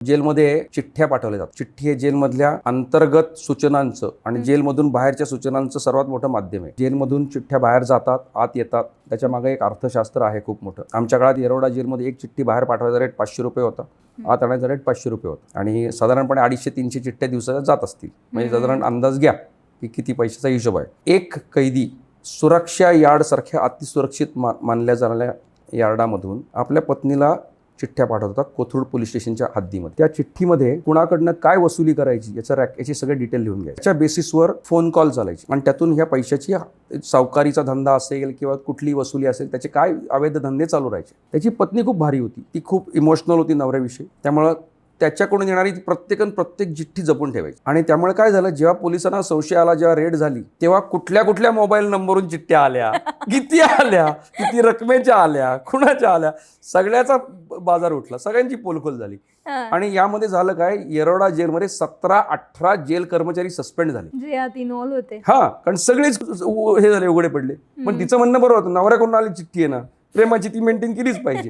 जेलमध्ये चिठ्ठ्या पाठवल्या जातात. चिठ्ठी हे जेलमधल्या अंतर्गत सूचनांचं आणि जेलमधून बाहेरच्या सूचनांचं सर्वात मोठं माध्यम आहे. जेलमधून चिठ्ठ्या बाहेर जातात आत येतात. त्याच्यामागे एक अर्थशास्त्र आहे खूप मोठं. आमच्या काळात येरवडा जेलमध्ये एक चिठ्ठी बाहेर पाठवायचा रेट पाचशे रुपये होता. आत आणायचा रेट पाचशे रुपये होता. आणि साधारणपणे अडीचशे तीनशे चिठ्ठ्या दिवसाच्या जात असतील. म्हणजे साधारण अंदाज घ्या की किती पैशाचा हिशोब आहे. एक कैदी सुरक्षा यार्डसारख्या अतिसुरक्षित मा मानल्या जाणाऱ्या यार्डामधून आपल्या पत्नीला चिठ्ठ्या पाठवतात कोथरूड पोलीस स्टेशनच्या हद्दीमध्ये. त्या चिठ्ठीमध्ये कुणाकडनं काय वसुली करायची याचा रॅक याची सगळे डिटेल लिहून घ्यायचे. त्याच्या बेसिसवर फोन कॉल चालायचे. आणि त्यातून ह्या पैशाची सावकारीचा धंदा असेल किंवा कुठली वसुली असेल त्याचे काय अवैध धंदे चालू राहायचे. त्याची पत्नी खूप भारी होती. ती खूप इमोशनल होती नवऱ्याविषयी. त्यामुळं त्याच्याकडून येणारी प्रत्येकन प्रत्येक चिठ्ठी जपून ठेवायची. आणि त्यामुळे काय झालं जेव्हा पोलिसांना संशय आला जेव्हा रेड झाली तेव्हा कुठल्या कुठल्या मोबाईल नंबरवरून चिठ्ठ्या आल्या किती आल्या किती रकमेच्या आल्या कुणाच्या आल्या सगळ्याचा बाजार उठला सगळ्यांची पोलखोल झाली. आणि यामध्ये झालं काय येरोडा जेलमध्ये सतरा अठरा जेल कर्मचारी सस्पेंड झाले. होते. हा कारण सगळेच हे झाले उघडे पडले. पण तिचं म्हणणं बरोबर होतं नवऱ्याकडून आली चिठ्ठी आहे ना प्रेमाची ती मेंटेन केलीच पाहिजे.